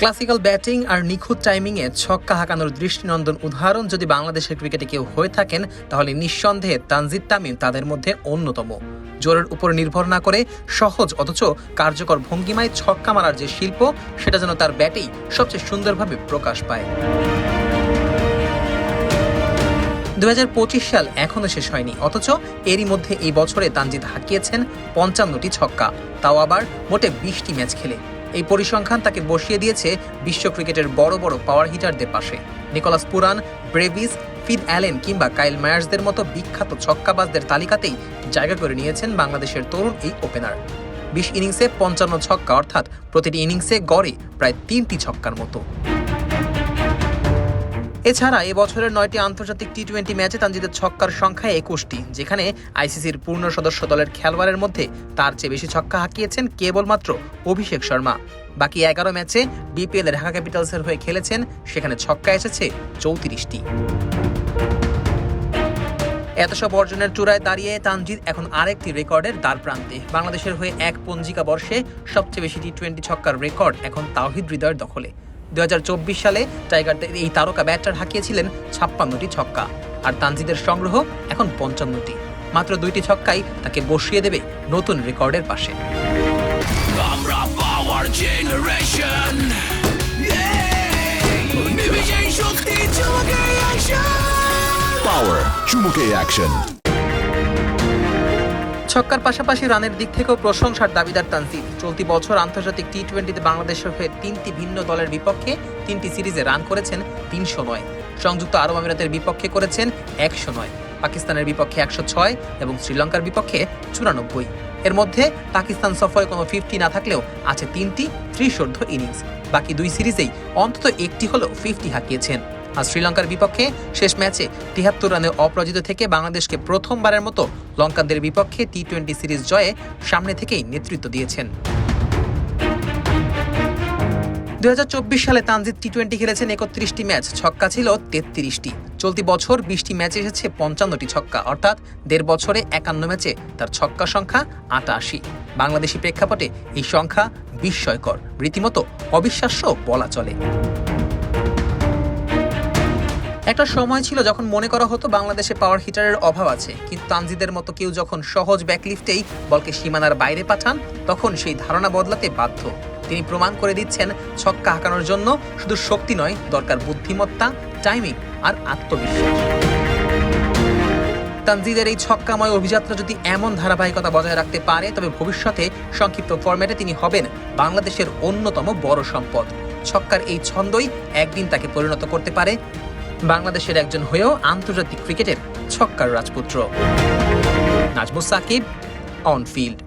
Classical batting আর নিখুঁত টাইমিংয়ে ছক্কা হাঁকানোর দৃষ্টিনন্দন উদাহরণ যদি বাংলাদেশের ক্রিকেটে কেউ হয়ে থাকেন, তাহলে নিঃসন্দেহে তানজিদ তামিম তাদের মধ্যে অন্যতম। জোরের উপর নির্ভর না করে সহজ, অথচ কার্যকর ভঙ্গিমায় ছক্কা মারার যে শিল্প, সেটা যেন তার ব্যাটেই সবচেয়ে সুন্দরভাবে প্রকাশ পায়। দু হাজার পঁচিশ সাল এখনও শেষ হয়নি, অথচ এরই মধ্যে এই বছরে তানজিদ হাঁকিয়েছেন পঞ্চান্নটি ছক্কা। তাও আবার মোটে বিশটি ম্যাচ খেলে। এই পরিসংখ্যান তাকে বসিয়ে দিয়েছে বিশ্ব ক্রিকেটের বড় বড় পাওয়ার হিটারদের পাশে। নিকোলাস পুরান, ব্রেভিস, ফিদ অ্যালেন কিংবা কাইল মায়ার্সদের মতো বিখ্যাত ছক্কাবাজদের তালিকাতেই জায়গা করে নিয়েছেন বাংলাদেশের তরুণ এই ওপেনার বিশ ইনিংসে পঞ্চান্ন ছক্কা, অর্থাৎ প্রতিটি ইনিংসে গড়ে প্রায় তিনটি ছক্কার মতো। এছাড়া এবছরের নয়টি আন্তর্জাতিক টি টোয়েন্টি ম্যাচে তানজিদের ছক্কার সংখ্যা একুশটি, যেখানে আইসিসির পূর্ণ সদস্য দলের খেলোয়াড়ের মধ্যে তার চেয়ে বেশি ছক্কা হাঁকিয়েছেন কেবলমাত্র অভিষেক শর্মা। বাকি এগারো ম্যাচে বিপিএল ঢাকা ক্যাপিটালসের হয়ে খেলেছেন, সেখানে ছক্কা এসেছে চৌত্রিশটি। এত সব অর্জনের চূড়ায় দাঁড়িয়ে তানজিদ এখন আরেকটি রেকর্ডের দ্বার প্রান্তে বাংলাদেশের হয়ে এক পঞ্জিকা বর্ষে সবচেয়ে বেশি টি টোয়েন্টি ছক্কার রেকর্ড এখন তাওহিদ হৃদয়ের দখলে। দুহাজার চব্বিশ সালে টাইগারদের এই তারকা ব্যাটার হাঁকিয়েছিলেন ছাপ্পান্নটি ছক্কা। আর তানজিদের সংগ্রহ এখন পঞ্চান্নটি। মাত্র দুইটি ছক্কাই তাকে বসিয়ে দেবে নতুন রেকর্ডের পাশে। আমরা পাওয়ার জেনারেশন Power চুমুকে অ্যাকশন ছক্কার পাশাপাশি রানের দিক থেকেও প্রশংসার দাবিদার তানজিদ চলতি বছর আন্তর্জাতিক টি টোয়েন্টিতে বাংলাদেশের হয়ে তিনটি ভিন্ন দলের বিপক্ষে তিনটি সিরিজে রান করেছেন তিনশো নয়। সংযুক্ত আরব আমিরাতের বিপক্ষে করেছেন একশো নয়। পাকিস্তানের বিপক্ষে একশো ছয় এবং শ্রীলঙ্কার বিপক্ষে চুরানব্বই। এর মধ্যে পাকিস্তান সফরে কোনো ফিফটি না থাকলেও আছে তিনটি ত্রিশোর্ধ ইনিংস। বাকি দুই সিরিজেই অন্তত একটি হলেও ফিফটি হাঁকিয়েছেন। আর শ্রীলঙ্কার বিপক্ষে শেষ ম্যাচে তিয়াত্তর রানে অপরাজিত থেকে বাংলাদেশকে প্রথমবারের মতো লঙ্কানদের বিপক্ষে টি টোয়েন্টি সিরিজ জয়ে সামনে থেকেই নেতৃত্ব দিয়েছেন। দু হাজার চব্বিশ সালে তানজিদ টি টোয়েন্টি খেলেছেন একত্রিশটি ম্যাচ, ছক্কা ছিল তেত্রিশটি। চলতি বছর বিশটি ম্যাচে এসেছে পঞ্চান্নটি ছক্কা, অর্থাৎ দেড় বছরে একান্ন ম্যাচে তার ছক্কা সংখ্যা আটাশি। বাংলাদেশি প্রেক্ষাপটে এই সংখ্যা বিস্ময়কর। রীতিমতো অবিশ্বাস্য বলা চলে। একটা সময় ছিল যখন মনে করা হতো বাংলাদেশে পাওয়ার হিটারের অভাব আছে। কিন্তু তানজিদের মতো কেউ যখন সহজ ব্যাকলিফটেই বলকে সীমানার বাইরে পাঠান, তখন সেই ধারণা বদলাতে বাধ্য। তিনি প্রমাণ করে দিচ্ছেন, ছক্কা হাঁকানোর জন্য শুধু শক্তি নয়, দরকার বুদ্ধিমত্তা টাইমিং আর আত্মবিশ্বাস। তানজিদের এই ছক্কাময় অভিযাত্রা যদি এমন ধারাবাহিকতা বজায় রাখতে পারে, তবে ভবিষ্যতে সংক্ষিপ্ত ফরম্যাটে তিনি হবেন বাংলাদেশের অন্যতম বড় সম্পদ। ছক্কার এই ছন্দই একদিন তাকে পরিণত করতে পারে। বাংলাদেশের একজন হয়েও আন্তর্জাতিক ক্রিকেটের ছক্কার রাজপুত্র। Najmus Shakib on field